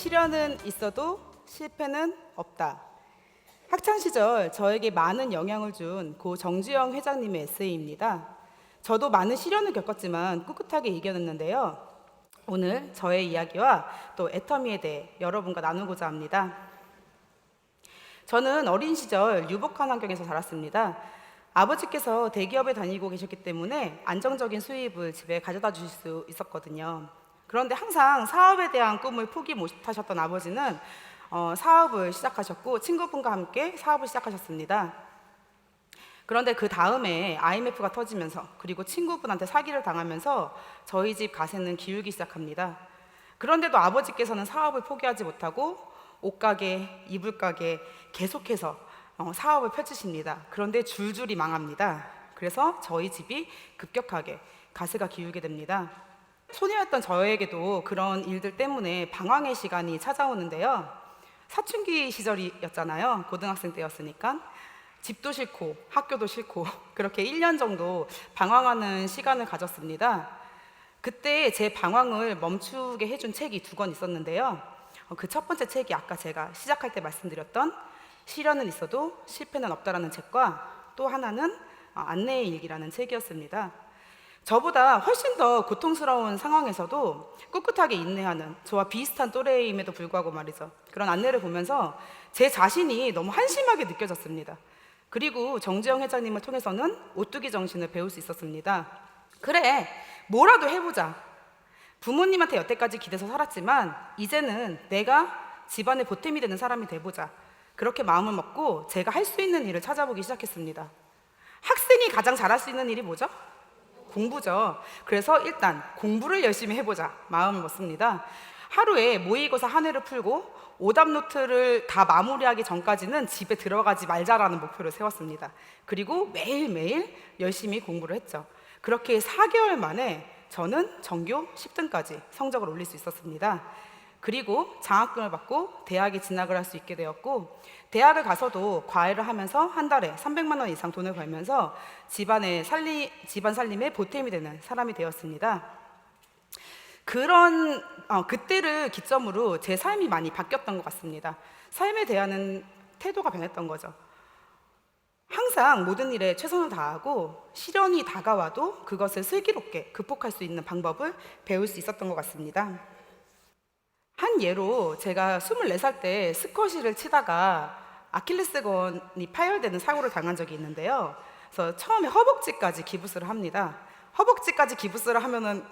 시련은 있어도 실패는 없다. 학창 시절 저에게 많은 영향을 준 고 정주영 회장님의 에세이입니다. 저도 많은 시련을 겪었지만 꿋꿋하게 이겨냈는데요. 오늘 저의 이야기와 또 애터미에 대해 여러분과 나누고자 합니다. 저는 어린 시절 유복한 환경에서 자랐습니다. 아버지께서 대기업에 다니고 계셨기 때문에 안정적인 수입을 집에 가져다 주실 수 있었거든요. 그런데 항상 사업에 대한 꿈을 포기 못하셨던 아버지는 어, 사업을 시작하셨고 친구분과 함께 사업을 시작하셨습니다. 그런데 그 다음에 IMF가 터지면서 그리고 친구분한테 사기를 당하면서 저희 집 가세는 기울기 시작합니다. 그런데도 아버지께서는 사업을 포기하지 못하고 옷가게, 이불가게 계속해서 어, 사업을 펼치십니다. 그런데 줄줄이 망합니다. 그래서 저희 집이 급격하게 가세가 기울게 됩니다. 소녀였던 저에게도 그런 일들 때문에 방황의 시간이 찾아오는데요. 사춘기 시절이었잖아요. 고등학생 때였으니까. 집도 싫고 학교도 싫고 그렇게 1년 정도 방황하는 시간을 가졌습니다. 그때 제 방황을 멈추게 해준 책이 두 권 있었는데요. 그 첫 번째 책이 아까 제가 시작할 때 말씀드렸던 시련은 있어도 실패는 없다라는 책과 또 하나는 어, 안내의 일기라는 책이었습니다. 저보다 훨씬 더 고통스러운 상황에서도 꿋꿋하게 인내하는 저와 비슷한 또래임에도 불구하고 말이죠. 그런 안내를 보면서 제 자신이 너무 한심하게 느껴졌습니다. 그리고 정지영 회장님을 통해서는 오뚜기 정신을 배울 수 있었습니다. 그래, 뭐라도 해보자. 부모님한테 여태까지 기대서 살았지만 이제는 내가 집안의 보탬이 되는 사람이 돼보자. 그렇게 마음을 먹고 제가 할 수 있는 일을 찾아보기 시작했습니다. 학생이 가장 잘할 수 있는 일이 뭐죠? 공부죠. 그래서 일단 공부를 열심히 해보자 마음을 먹습니다. 하루에 모의고사 한 회를 풀고 오답 노트를 다 마무리하기 전까지는 집에 들어가지 말자라는 목표를 세웠습니다. 그리고 매일매일 열심히 공부를 했죠. 그렇게 4개월 만에 저는 전교 10등까지 성적을 올릴 수 있었습니다. 그리고 장학금을 받고 대학에 진학을 할 수 있게 되었고 대학을 가서도 과외를 하면서 한 달에 300만 원 이상 돈을 벌면서 집안의 살리 집안 살림에 보탬이 되는 사람이 되었습니다. 그런 어, 그때를 기점으로 제 삶이 많이 바뀌었던 것 같습니다. 삶에 대한 태도가 변했던 거죠. 항상 모든 일에 최선을 다하고 시련이 다가와도 그것을 슬기롭게 극복할 수 있는 방법을 배울 수 있었던 것 같습니다. 한 예로 제가 24살 때 스쿼시를 치다가 아킬레스건이 파열되는 사고를 당한 적이 있는데요. 그래서 처음에 허벅지까지 기부스를 합니다. 허벅지까지 기부스를 하면은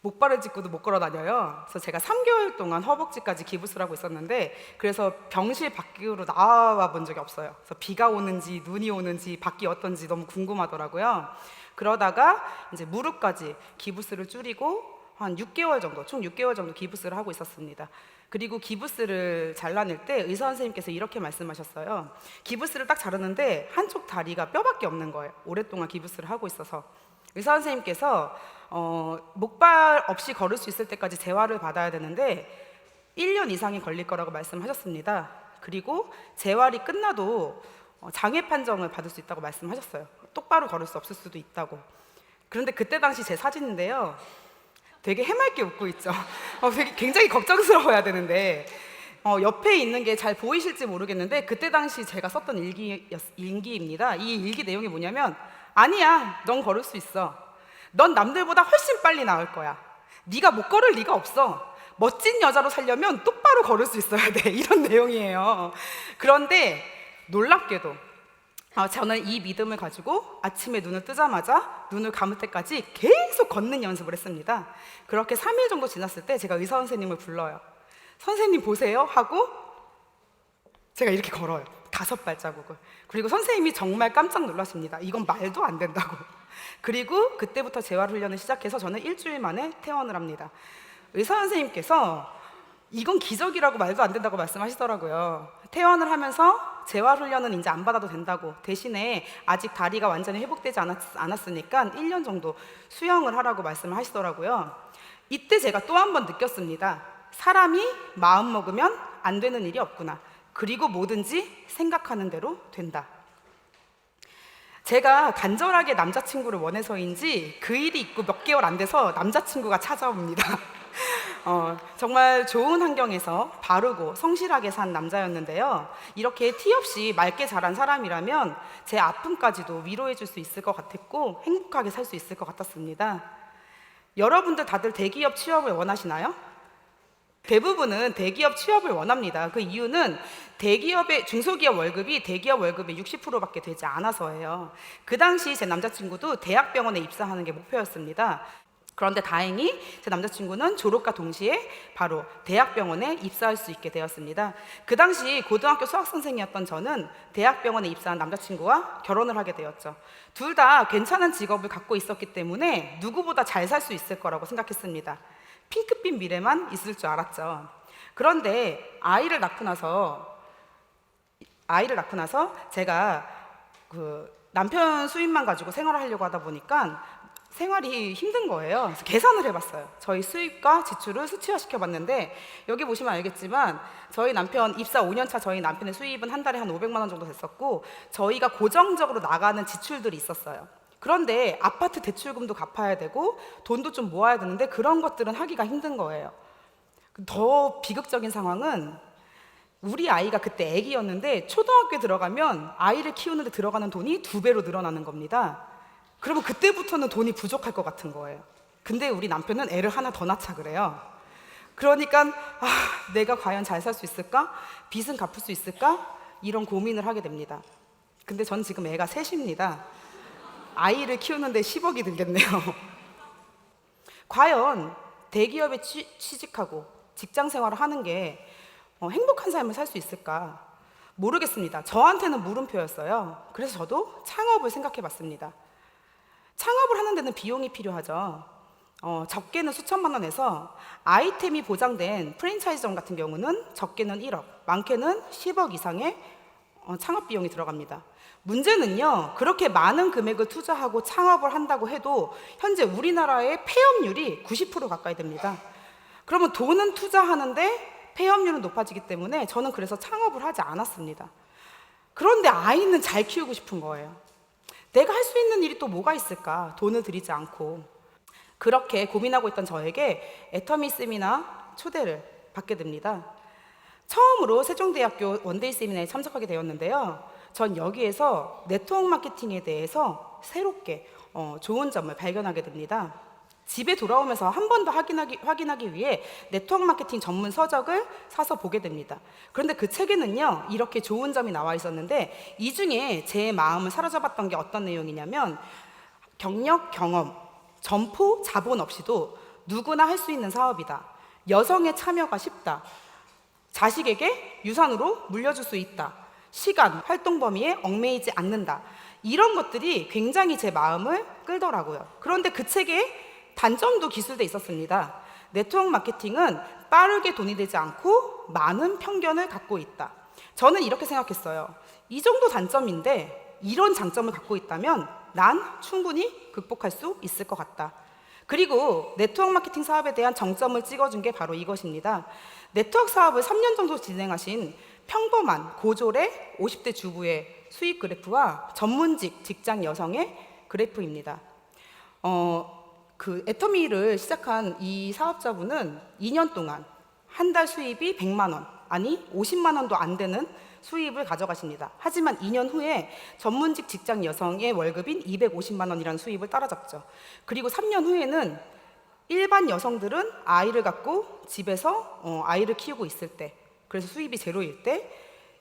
목발을 짚고도 못 걸어 다녀요. 그래서 제가 3개월 동안 허벅지까지 기부스를 하고 있었는데 그래서 병실 밖으로 나와 본 적이 없어요. 그래서 비가 오는지 눈이 오는지 밖이 어떤지 너무 궁금하더라고요. 그러다가 이제 무릎까지 기부스를 줄이고 한 6개월 정도, 총 6개월 정도 기부스를 하고 있었습니다. 그리고 기부스를 잘라낼 때 의사 선생님께서 이렇게 말씀하셨어요. 기부스를 딱 자르는데 한쪽 다리가 뼈밖에 없는 거예요. 오랫동안 기부스를 하고 있어서. 의사 선생님께서 어, 목발 없이 걸을 수 있을 때까지 재활을 받아야 되는데 1년 이상이 걸릴 거라고 말씀하셨습니다. 그리고 재활이 끝나도 어, 장애 판정을 받을 수 있다고 말씀하셨어요. 똑바로 걸을 수 없을 수도 있다고. 그런데 그때 당시 제 사진인데요. 되게 해맑게 웃고 있죠. 어, 되게 굉장히 걱정스러워야 되는데 어, 옆에 있는 게 잘 보이실지 모르겠는데 그때 당시 제가 썼던 일기 일기입니다. 이 일기 내용이 뭐냐면 아니야, 넌 걸을 수 있어. 넌 남들보다 훨씬 빨리 나을 거야. 네가 못 걸을 리가 없어. 멋진 여자로 살려면 똑바로 걸을 수 있어야 돼. 이런 내용이에요. 그런데 놀랍게도 어, 저는 이 믿음을 가지고 아침에 눈을 뜨자마자 눈을 감을 때까지 계속 걷는 연습을 했습니다. 그렇게 3일 정도 지났을 때 제가 의사 선생님을 불러요. 선생님 보세요 하고 제가 이렇게 걸어요. 다섯 발자국을. 그리고 선생님이 정말 깜짝 놀라십니다. 이건 말도 안 된다고. 그리고 그때부터 재활 훈련을 시작해서 저는 일주일 만에 퇴원을 합니다. 의사 선생님께서 이건 기적이라고 말도 안 된다고 말씀하시더라고요. 퇴원을 하면서 재활 훈련은 이제 안 받아도 된다고 대신에 아직 다리가 완전히 회복되지 않았, 않았 으니까 1년 정도 수영을 하라고 말씀을 하시더라고요. 이때 제가 또 한 번 느꼈습니다. 사람이 마음 먹으면 안 되는 일이 없구나. 그리고 뭐든지 생각하는 대로 된다. 제가 간절하게 남자친구를 원해서인지 그 일이 있고 몇 개월 안 돼서 남자친구가 찾아옵니다. 어, 정말 좋은 환경에서 바르고 성실하게 산 남자였는데요. 이렇게 티 없이 맑게 자란 사람이라면 제 아픔까지도 위로해 줄 수 있을 것 같았고 행복하게 살 수 있을 것 같았습니다. 여러분들 다들 대기업 취업을 원하시나요? 대부분은 대기업 취업을 원합니다. 그 이유는 대기업의 중소기업 월급이 대기업 월급의 60%밖에 되지 않아서예요. 그 당시 제 남자친구도 대학병원에 입사하는 게 목표였습니다. 그런데 다행히 제 남자친구는 졸업과 동시에 바로 대학병원에 입사할 수 있게 되었습니다. 그 당시 고등학교 수학 선생이었던 저는 대학병원에 입사한 남자친구와 결혼을 하게 되었죠. 둘 다 괜찮은 직업을 갖고 있었기 때문에 누구보다 잘 살 수 있을 거라고 생각했습니다. 핑크빛 미래만 있을 줄 알았죠. 그런데 아이를 낳고 나서 아이를 낳고 나서 제가 그 남편 수입만 가지고 생활을 하려고 하다 보니까 생활이 힘든 거예요. 그래서 계산을 해봤어요. 저희 수입과 지출을 수치화시켜 봤는데 여기 보시면 알겠지만 저희 남편 입사 5년 차 저희 남편의 수입은 한 달에 한 500만 원 정도 됐었고 저희가 고정적으로 나가는 지출들이 있었어요. 그런데 아파트 대출금도 갚아야 되고 돈도 좀 모아야 되는데 그런 것들은 하기가 힘든 거예요. 더 비극적인 상황은 우리 아이가 그때 아기였는데 초등학교에 들어가면 아이를 키우는데 들어가는 돈이 두 배로 늘어나는 겁니다. 그러면 그때부터는 돈이 부족할 것 같은 거예요. 근데 우리 남편은 애를 하나 더 낳자 그래요. 그러니까 아, 내가 과연 잘 살 수 있을까? 빚은 갚을 수 있을까? 이런 고민을 하게 됩니다. 근데 전 지금 애가 셋입니다. 아이를 키우는데 10억이 들겠네요. 과연 대기업에 취, 취직하고 직장 생활을 하는 게 어, 행복한 삶을 살 수 있을까? 모르겠습니다. 저한테는 물음표였어요. 그래서 저도 창업을 생각해 봤습니다. 창업을 하는 데는 비용이 필요하죠. 어, 적게는 수천만 원에서 아이템이 보장된 프랜차이즈점 같은 경우는 적게는 1억, 많게는 10억 이상의 어, 창업 비용이 들어갑니다. 문제는요, 그렇게 많은 금액을 투자하고 창업을 한다고 해도 현재 우리나라의 폐업률이 90% 가까이 됩니다. 그러면 돈은 투자하는데 폐업률은 높아지기 때문에 저는 그래서 창업을 하지 않았습니다. 그런데 아이는 잘 키우고 싶은 거예요. 내가 할 수 있는 일이 또 뭐가 있을까? 돈을 들이지 않고. 그렇게 고민하고 있던 저에게 애터미 세미나 초대를 받게 됩니다. 처음으로 세종대학교 원데이 세미나에 참석하게 되었는데요. 전 여기에서 네트워크 마케팅에 대해서 새롭게 어, 좋은 점을 발견하게 됩니다. 집에 돌아오면서 한 번 더 확인하기, 확인하기 위해 네트워크 마케팅 전문 서적을 사서 보게 됩니다. 그런데 그 책에는요, 이렇게 좋은 점이 나와 있었는데, 이 중에 제 마음을 사로잡았던 게 어떤 내용이냐면, 경력, 경험, 점포, 자본 없이도 누구나 할 수 있는 사업이다. 여성의 참여가 쉽다. 자식에게 유산으로 물려줄 수 있다. 시간, 활동 범위에 얽매이지 않는다. 이런 것들이 굉장히 제 마음을 끌더라고요. 그런데 그 책에 단점도 기술돼 있었습니다. 네트워크 마케팅은 빠르게 돈이 되지 않고 많은 편견을 갖고 있다. 저는 이렇게 생각했어요. 이 정도 단점인데 이런 장점을 갖고 있다면 난 충분히 극복할 수 있을 것 같다. 그리고 네트워크 마케팅 사업에 대한 정점을 찍어준 게 바로 이것입니다. 네트워크 사업을 3년 정도 진행하신 평범한 고졸의 50대 주부의 수익 그래프와 전문직 직장 여성의 그래프입니다. 어, 그 애터미를 시작한 이 사업자분은 2년 동안 한 달 수입이 100만 원, 아니 50만 원도 안 되는 수입을 가져가십니다. 하지만 2년 후에 전문직 직장 여성의 월급인 250만 원이라는 수입을 따라잡죠. 그리고 3년 후에는 일반 여성들은 아이를 갖고 집에서 어, 아이를 키우고 있을 때, 그래서 수입이 제로일 때,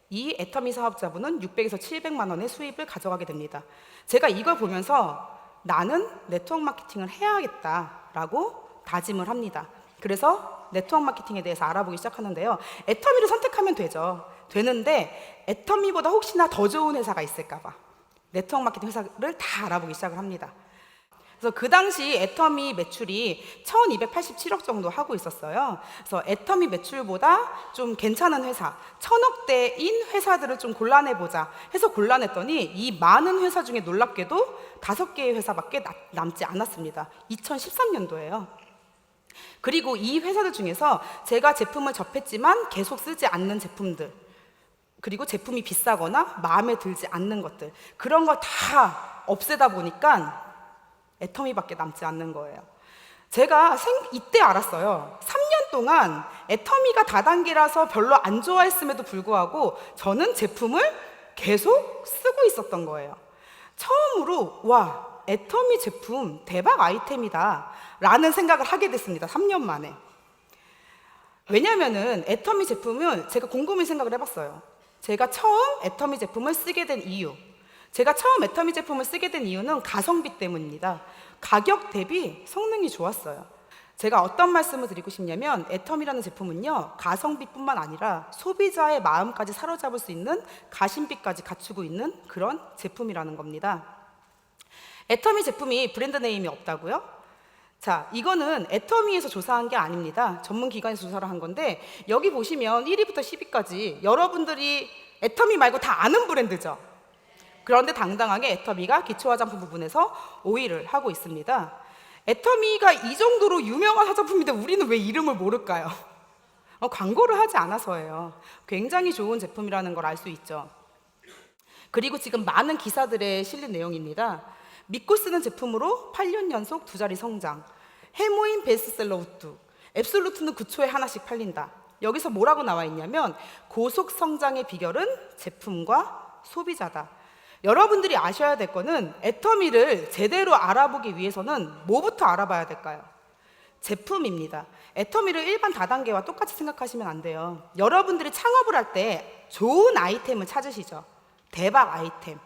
이 애터미 사업자분은 600에서 700만 원의 수입을 가져가게 됩니다. 제가 이걸 보면서 나는 네트워크 마케팅을 해야겠다라고 다짐을 합니다. 그래서 네트워크 마케팅에 대해서 알아보기 시작하는데요. 애터미를 선택하면 되죠. 되는데 애터미보다 혹시나 더 좋은 회사가 있을까봐 네트워크 마케팅 회사를 다 알아보기 시작을 합니다. 그래서 그 당시 애터미 매출이 1287억 정도 하고 있었어요. 그래서 애터미 매출보다 좀 괜찮은 회사, 천억대인 회사들을 좀 골라내보자 해서 골라냈더니 이 많은 회사 중에 놀랍게도 다섯 개의 회사밖에 나- 남지 않았습니다. 2013년도에요. 그리고 이 회사들 중에서 제가 제품을 접했지만 계속 쓰지 않는 제품들, 그리고 제품이 비싸거나 마음에 들지 않는 것들, 그런 걸 다 없애다 보니까 애터미밖에 남지 않는 거예요. 제가 생, 이때 알았어요. 3년 동안 애터미가 다단계라서 별로 안 좋아했음에도 불구하고 저는 제품을 계속 쓰고 있었던 거예요. 처음으로 와 애터미 제품 대박 아이템이다 라는 생각을 하게 됐습니다. 3년 만에. 왜냐면은 애터미 제품은 제가 곰곰이 생각을 해봤어요. 제가 처음 애터미 제품을 쓰게 된 이유. 제가 처음 애터미 제품을 쓰게 된 이유는 가성비 때문입니다. 가격 대비 성능이 좋았어요. 제가 어떤 말씀을 드리고 싶냐면 애텀이라는 제품은요 가성비뿐만 아니라 소비자의 마음까지 사로잡을 수 있는 가심비까지 갖추고 있는 그런 제품이라는 겁니다. 애터미 제품이 브랜드 네임이 없다고요? 자, 이거는 애터미에서 조사한 게 아닙니다. 전문 기관에서 조사를 한 건데 여기 보시면 1위부터 10위까지 여러분들이 애터미 말고 다 아는 브랜드죠. 그런데 당당하게 애터미가 기초 화장품 부분에서 5위를 하고 있습니다. 애터미가 이 정도로 유명한 화장품인데 우리는 왜 이름을 모를까요? 어, 광고를 하지 않아서예요. 굉장히 좋은 제품이라는 걸 알 수 있죠. 그리고 지금 많은 기사들에 실린 내용입니다. 믿고 쓰는 제품으로 8년 연속 두 자리 성장. 해모인 베스트셀러 우뚜. 앱솔루트는 9초에 하나씩 팔린다. 여기서 뭐라고 나와 있냐면 고속 성장의 비결은 제품과 소비자다. 여러분들이 아셔야 될 거는 애터미를 제대로 알아보기 위해서는 뭐부터 알아봐야 될까요? 제품입니다. 애터미를 일반 다단계와 똑같이 생각하시면 안 돼요. 여러분들이 창업을 할 때 좋은 아이템을 찾으시죠. 대박 아이템.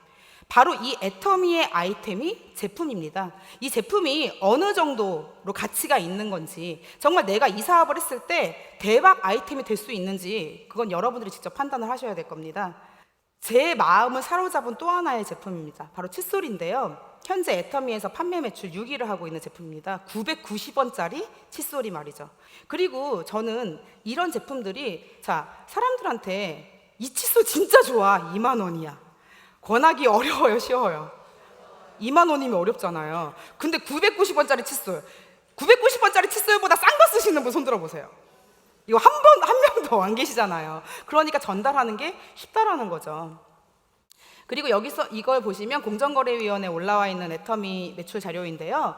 바로 이 애터미의 아이템이 제품입니다. 이 제품이 어느 정도로 가치가 있는 건지, 정말 내가 이 사업을 했을 때 대박 아이템이 될 수 있는지, 그건 여러분들이 직접 판단을 하셔야 될 겁니다. 제 마음을 사로잡은 또 하나의 제품입니다. 바로 칫솔인데요. 현재 애터미에서 판매 매출 6위를 하고 있는 제품입니다. 990원짜리 칫솔이 말이죠. 그리고 저는 이런 제품들이 자 사람들한테 이 칫솔 진짜 좋아 2만 원이야. 권하기 어려워요, 쉬워요. 2만 원이면 어렵잖아요. 근데 990원짜리 칫솔, 990원짜리 칫솔보다 싼 거 쓰시는 분 손 들어 보세요. 이거 한 번 한명더안 계시잖아요. 그러니까 전달하는 게 쉽다라는 거죠. 그리고 여기서 이걸 보시면 공정거래위원회에 올라와 있는 애터미 매출 자료인데요.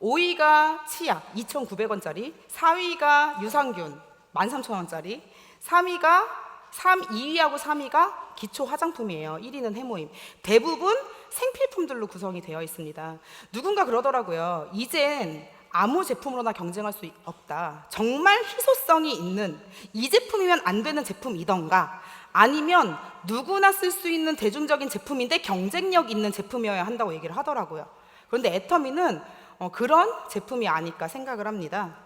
5위가 치약 2,900원짜리, 4위가 유산균 13,000원짜리, 3위가 3, 2위하고 3위가 기초 화장품이에요. 1위는 해모임. 대부분 생필품들로 구성이 되어 있습니다. 누군가 그러더라고요. 이젠 아무 제품으로나 경쟁할 수 없다. 정말 희소성이 있는 이 제품이면 안 되는 제품이던가 아니면 누구나 쓸 수 있는 대중적인 제품인데 경쟁력 있는 제품이어야 한다고 얘기를 하더라고요. 그런데 애터미는 어, 그런 제품이 아닐까 생각을 합니다.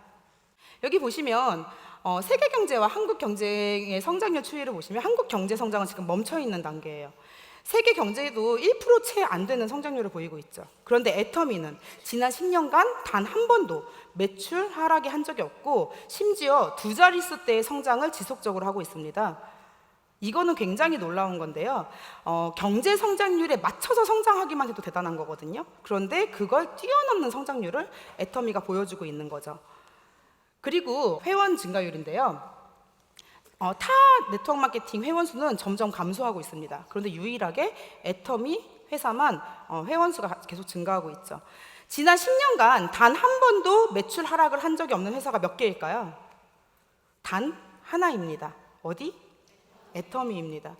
여기 보시면 어, 세계 경제와 한국 경제의 성장률 추이를 보시면 한국 경제 성장은 지금 멈춰 있는 단계예요. 세계 경제도 1%채 안 되는 성장률을 보이고 있죠. 그런데 애터미는 지난 10년간 단 한 번도 매출 하락이 한 적이 없고 심지어 두 자릿수 대의 성장을 지속적으로 하고 있습니다. 이거는 굉장히 놀라운 건데요. 어, 경제 성장률에 맞춰서 성장하기만 해도 대단한 거거든요. 그런데 그걸 뛰어넘는 성장률을 애터미가 보여주고 있는 거죠. 그리고 회원 증가율인데요. 어, 타 네트워크 마케팅 회원 수는 점점 감소하고 있습니다. 그런데 유일하게 애터미 회사만 어, 회원 수가 계속 증가하고 있죠. 지난 10년간 단 한 번도 매출 하락을 한 적이 없는 회사가 몇 개일까요? 단 하나입니다. 어디? 애터미입니다.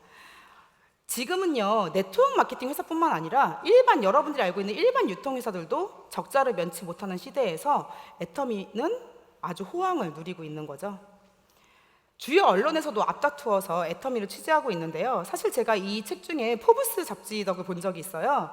지금은요 네트워크 마케팅 회사뿐만 아니라 일반 여러분들이 알고 있는 일반 유통회사들도 적자를 면치 못하는 시대에서 애터미는 아주 호황을 누리고 있는 거죠. 주요 언론에서도 앞다투어서 애터미를 취재하고 있는데요. 사실 제가 이 책 중에 포브스 잡지 덕을 본 적이 있어요.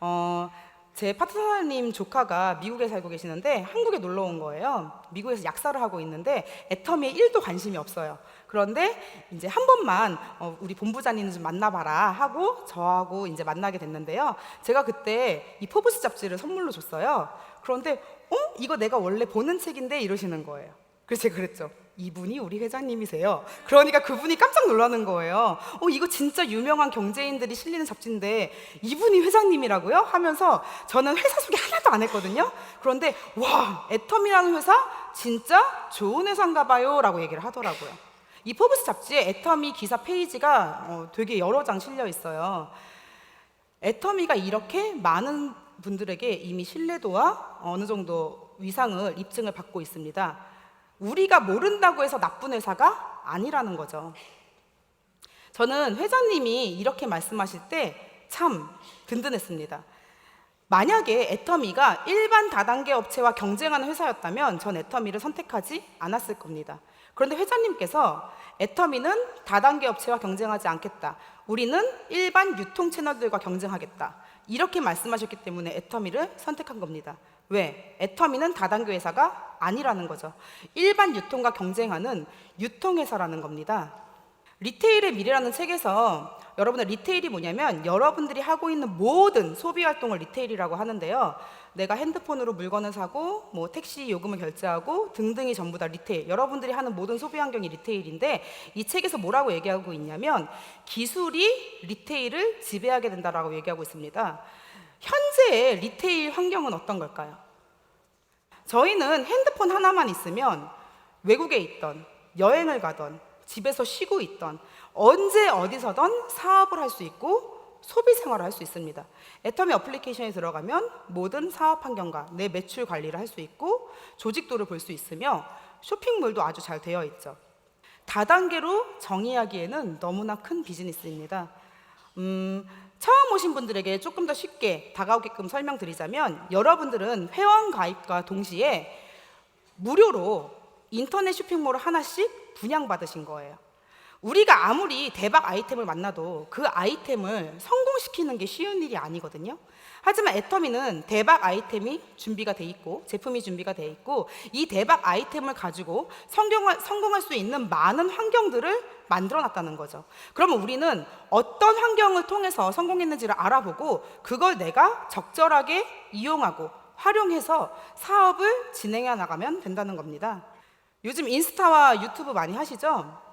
어, 제 파트너님 조카가 미국에 살고 계시는데 한국에 놀러 온 거예요. 미국에서 약사를 하고 있는데 애터미에 1도 관심이 없어요. 그런데 이제 한 번만 어, 우리 본부장님 좀 만나봐라 하고 저하고 이제 만나게 됐는데요. 제가 그때 이 포브스 잡지를 선물로 줬어요. 그런데 어 이거 내가 원래 보는 책인데 이러시는 거예요. 그래서 제가 그랬죠. 이분이 우리 회장님이세요. 그러니까 그분이 깜짝 놀라는 거예요. 어, 이거 진짜 유명한 경제인들이 실리는 잡지인데 이분이 회장님이라고요? 하면서 저는 회사 소개 하나도 안 했거든요. 그런데 와, 애텀이라는 회사 진짜 좋은 회사인가 봐요. 라고 얘기를 하더라고요. 이 포브스 잡지에 애터미 기사 페이지가 어, 되게 여러 장 실려 있어요. 애터미가 이렇게 많은 분들에게 이미 신뢰도와 어느 정도 위상을 입증을 받고 있습니다. 우리가 모른다고 해서 나쁜 회사가 아니라는 거죠. 저는 회장님이 이렇게 말씀하실 때 참 든든했습니다. 만약에 애터미가 일반 다단계 업체와 경쟁하는 회사였다면 전 애터미를 선택하지 않았을 겁니다. 그런데 회장님께서 애터미는 다단계 업체와 경쟁하지 않겠다. 우리는 일반 유통 채널들과 경쟁하겠다. 이렇게 말씀하셨기 때문에 애터미를 선택한 겁니다. 왜? 애터미는 다단계 회사가 아니라는 거죠. 일반 유통과 경쟁하는 유통회사라는 겁니다. 리테일의 미래라는 책에서 여러분의 리테일이 뭐냐면 여러분들이 하고 있는 모든 소비 활동을 리테일이라고 하는데요. 내가 핸드폰으로 물건을 사고 뭐 택시 요금을 결제하고 등등이 전부 다 리테일. 여러분들이 하는 모든 소비 환경이 리테일인데 이 책에서 뭐라고 얘기하고 있냐면 기술이 리테일을 지배하게 된다라고 얘기하고 있습니다. 현재의 리테일 환경은 어떤 걸까요? 저희는 핸드폰 하나만 있으면 외국에 있던 여행을 가던 집에서 쉬고 있던 언제 어디서든 사업을 할 수 있고 소비 생활을 할 수 있습니다. 애터미 어플리케이션에 들어가면 모든 사업 환경과 내 매출 관리를 할 수 있고 조직도를 볼 수 있으며 쇼핑몰도 아주 잘 되어 있죠. 다단계로 정의하기에는 너무나 큰 비즈니스입니다. 음, 처음 오신 분들에게 조금 더 쉽게 다가오게끔 설명드리자면 여러분들은 회원 가입과 동시에 무료로 인터넷 쇼핑몰을 하나씩 분양받으신 거예요. 우리가 아무리 대박 아이템을 만나도 그 아이템을 성공시키는 게 쉬운 일이 아니거든요. 하지만 애터미는 대박 아이템이 준비가 돼 있고 제품이 준비가 돼 있고 이 대박 아이템을 가지고 성공할, 성공할 수 있는 많은 환경들을 만들어 놨다는 거죠. 그러면 우리는 어떤 환경을 통해서 성공했는지를 알아보고 그걸 내가 적절하게 이용하고 활용해서 사업을 진행해 나가면 된다는 겁니다. 요즘 인스타와 유튜브 많이 하시죠?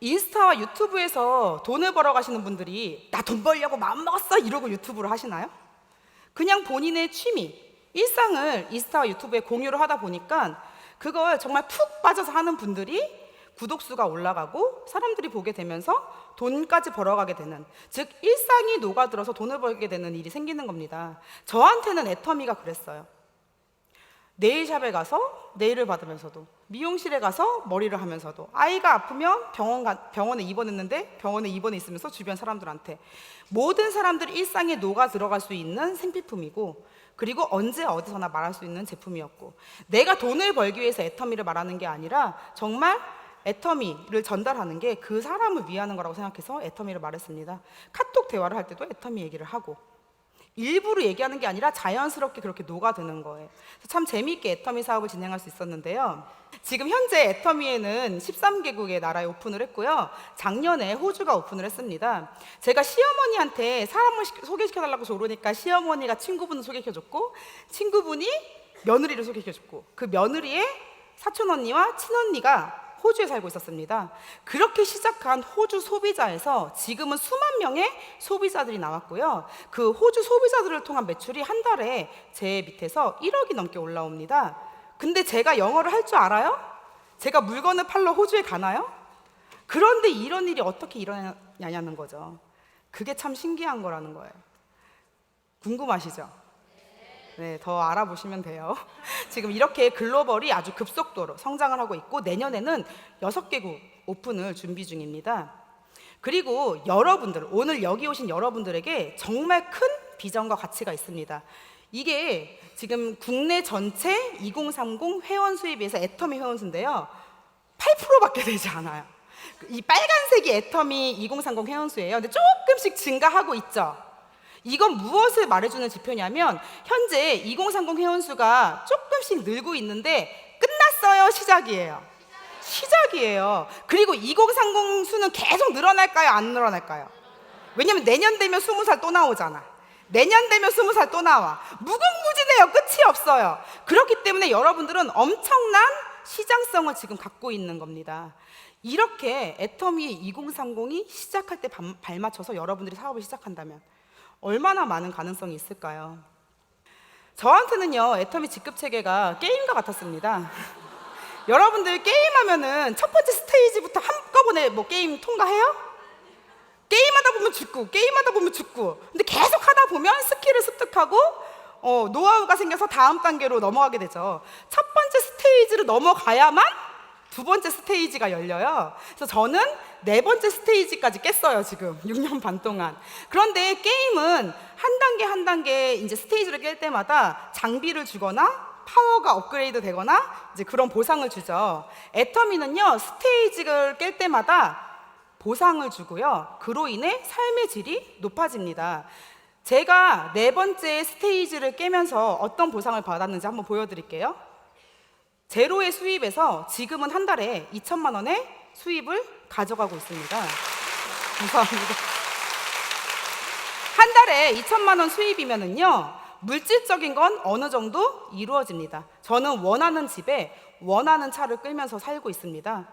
인스타와 유튜브에서 돈을 벌어 가시는 분들이 나 돈 벌려고 마음 먹었어 이러고 유튜브를 하시나요? 그냥 본인의 취미, 일상을 인스타와 유튜브에 공유를 하다 보니까 그걸 정말 푹 빠져서 하는 분들이 구독 수가 올라가고 사람들이 보게 되면서 돈까지 벌어가게 되는 즉 일상이 녹아들어서 돈을 벌게 되는 일이 생기는 겁니다. 저한테는 애터미가 그랬어요. 네일샵에 가서 네일을 받으면서도 미용실에 가서 머리를 하면서도 아이가 아프면 병원 가, 병원에 입원했는데 병원에 입원해 있으면서 주변 사람들한테 모든 사람들이 일상에 녹아 들어갈 수 있는 생필품이고 그리고 언제 어디서나 말할 수 있는 제품이었고 내가 돈을 벌기 위해서 애터미를 말하는 게 아니라 정말 애터미를 전달하는 게 그 사람을 위하는 거라고 생각해서 애터미를 말했습니다. 카톡 대화를 할 때도 애터미 얘기를 하고 일부러 얘기하는 게 아니라 자연스럽게 그렇게 녹아드는 거예요. 참 재미있게 애터미 사업을 진행할 수 있었는데요. 지금 현재 애터미에는 13개국의 나라에 오픈을 했고요. 작년에 호주가 오픈을 했습니다. 제가 시어머니한테 사람을 시- 소개시켜달라고 조르니까 시어머니가 친구분을 소개시켜줬고 친구분이 며느리를 소개시켜줬고 그 며느리의 사촌 언니와 친언니가 호주에 살고 있었습니다. 그렇게 시작한 호주 소비자에서 지금은 수만 명의 소비자들이 나왔고요. 그 호주 소비자들을 통한 매출이 한 달에 제 밑에서 1억이 넘게 올라옵니다. 근데 제가 영어를 할 줄 알아요? 제가 물건을 팔러 호주에 가나요? 그런데 이런 일이 어떻게 일어나냐는 거죠. 그게 참 신기한 거라는 거예요. 궁금하시죠? 네, 더 알아보시면 돼요. 지금 이렇게 글로벌이 아주 급속도로 성장을 하고 있고 내년에는 여섯 개국 오픈을 준비 중입니다. 그리고 여러분들, 오늘 여기 오신 여러분들에게 정말 큰 비전과 가치가 있습니다. 이게 지금 국내 전체 2030 회원 수에 비해서 애터미 회원 수인데요. 8%밖에 되지 않아요. 이 빨간색이 애터미 2030 회원 수예요. 근데 조금씩 증가하고 있죠. 이건 무엇을 말해주는 지표냐면 현재 2030 회원수가 조금씩 늘고 있는데 끝났어요 시작이에요. 시작이에요. 그리고 2030 수는 계속 늘어날까요 안 늘어날까요? 왜냐면 내년 되면 20살 또 나오잖아. 내년 되면 20살 또 나와. 무궁무진해요. 끝이 없어요. 그렇기 때문에 여러분들은 엄청난 시장성을 지금 갖고 있는 겁니다. 이렇게 애터미 2030이 시작할 때 발- 발맞춰서 여러분들이 사업을 시작한다면 얼마나 많은 가능성이 있을까요? 저한테는요, 애터미 직급 체계가 게임과 같았습니다. 여러분들 게임하면은 첫 번째 스테이지부터 한꺼번에 뭐 게임 통과해요? 게임하다 보면 죽고, 게임하다 보면 죽고. 근데 계속 하다 보면 스킬을 습득하고, 어, 노하우가 생겨서 다음 단계로 넘어가게 되죠. 첫 번째 스테이지를 넘어가야만 두 번째 스테이지가 열려요. 그래서 저는 네 번째 스테이지까지 깼어요, 지금. 6년 반 동안. 그런데 게임은 한 단계 한 단계 이제 스테이지를 깰 때마다 장비를 주거나 파워가 업그레이드 되거나 이제 그런 보상을 주죠. 애터미는요, 스테이지를 깰 때마다 보상을 주고요. 그로 인해 삶의 질이 높아집니다. 제가 네 번째 스테이지를 깨면서 어떤 보상을 받았는지 한번 보여드릴게요. 제로의 수입에서 지금은 한 달에 2천만 원의 수입을 가져가고 있습니다. 감사합니다. 한 달에 2천만 원 수입이면은요, 물질적인 건 어느 정도 이루어집니다. 저는 원하는 집에 원하는 차를 끌면서 살고 있습니다.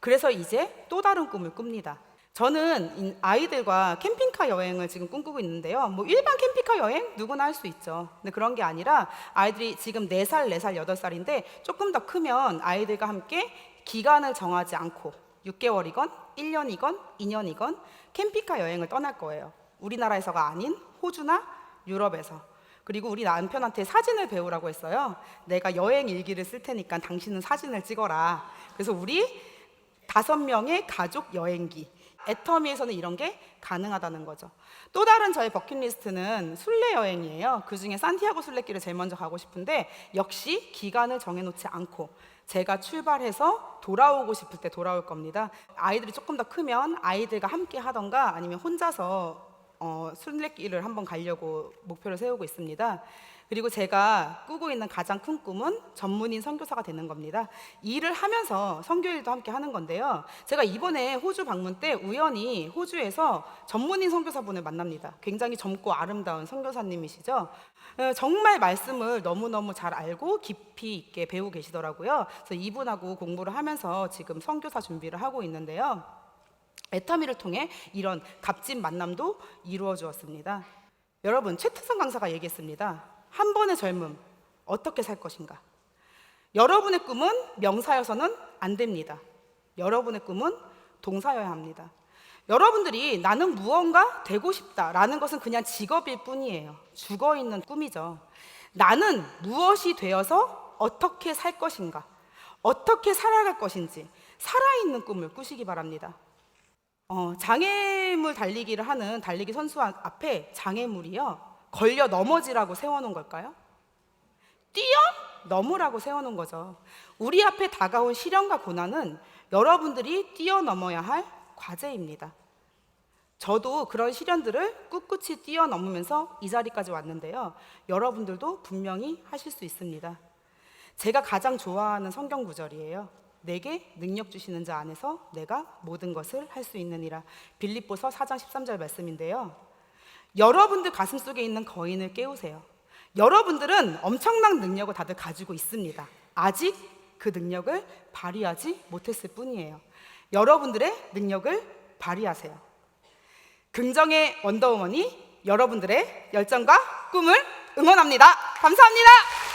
그래서 이제 또 다른 꿈을 꿉니다. 저는 이 아이들과 캠핑카 여행을 지금 꿈꾸고 있는데요. 뭐 일반 캠핑카 여행 누구나 할 수 있죠. 근데 그런 게 아니라 아이들이 지금 4살, 4살, 8살인데 조금 더 크면 아이들과 함께 기간을 정하지 않고 6개월이건 1년이건 2년이건 캠핑카 여행을 떠날 거예요. 우리나라에서가 아닌 호주나 유럽에서. 그리고 우리 남편한테 사진을 배우라고 했어요. 내가 여행 일기를 쓸 테니까 당신은 사진을 찍어라. 그래서 우리 다섯 명의 가족 여행기. 애터미에서는 이런 게 가능하다는 거죠. 또 다른 저의 버킷리스트는 순례 여행이에요. 그 중에 산티아고 순례길을 제일 먼저 가고 싶은데 역시 기간을 정해놓지 않고 제가 출발해서 돌아오고 싶을 때 돌아올 겁니다. 아이들이 조금 더 크면 아이들과 함께 하던가 아니면 혼자서 어, 순례길을 한번 가려고 목표를 세우고 있습니다. 그리고 제가 꾸고 있는 가장 큰 꿈은 전문인 선교사가 되는 겁니다. 일을 하면서 선교일도 함께 하는 건데요. 제가 이번에 호주 방문 때 우연히 호주에서 전문인 선교사분을 만납니다. 굉장히 젊고 아름다운 선교사님이시죠. 어, 정말 말씀을 너무너무 잘 알고 깊이 있게 배우고 계시더라고요. 그래서 이분하고 공부를 하면서 지금 선교사 준비를 하고 있는데요. 애터미를 통해 이런 값진 만남도 이루어 주었습니다. 여러분, 최태성 강사가 얘기했습니다. 한 번의 젊음, 어떻게 살 것인가? 여러분의 꿈은 명사여서는 안 됩니다. 여러분의 꿈은 동사여야 합니다. 여러분들이 나는 무언가 되고 싶다라는 것은 그냥 직업일 뿐이에요. 죽어 있는 꿈이죠. 나는 무엇이 되어서 어떻게 살 것인가? 어떻게 살아갈 것인지 살아있는 꿈을 꾸시기 바랍니다. 어, 장애물 달리기를 하는 달리기 선수 아- 앞에 장애물이요. 걸려 넘어지라고 세워놓은 걸까요? 뛰어 넘으라고 세워놓은 거죠. 우리 앞에 다가온 시련과 고난은 여러분들이 뛰어넘어야 할 과제입니다. 저도 그런 시련들을 꿋꿋이 뛰어넘으면서 이 자리까지 왔는데요. 여러분들도 분명히 하실 수 있습니다. 제가 가장 좋아하는 성경 구절이에요. 내게 능력 주시는 자 안에서 내가 모든 것을 할 수 있느니라. 빌립보서 4장 13절 말씀인데요. 여러분들 가슴 속에 있는 거인을 깨우세요. 여러분들은 엄청난 능력을 다들 가지고 있습니다. 아직 그 능력을 발휘하지 못했을 뿐이에요. 여러분들의 능력을 발휘하세요. 긍정의 원더우먼이 여러분들의 열정과 꿈을 응원합니다. 감사합니다.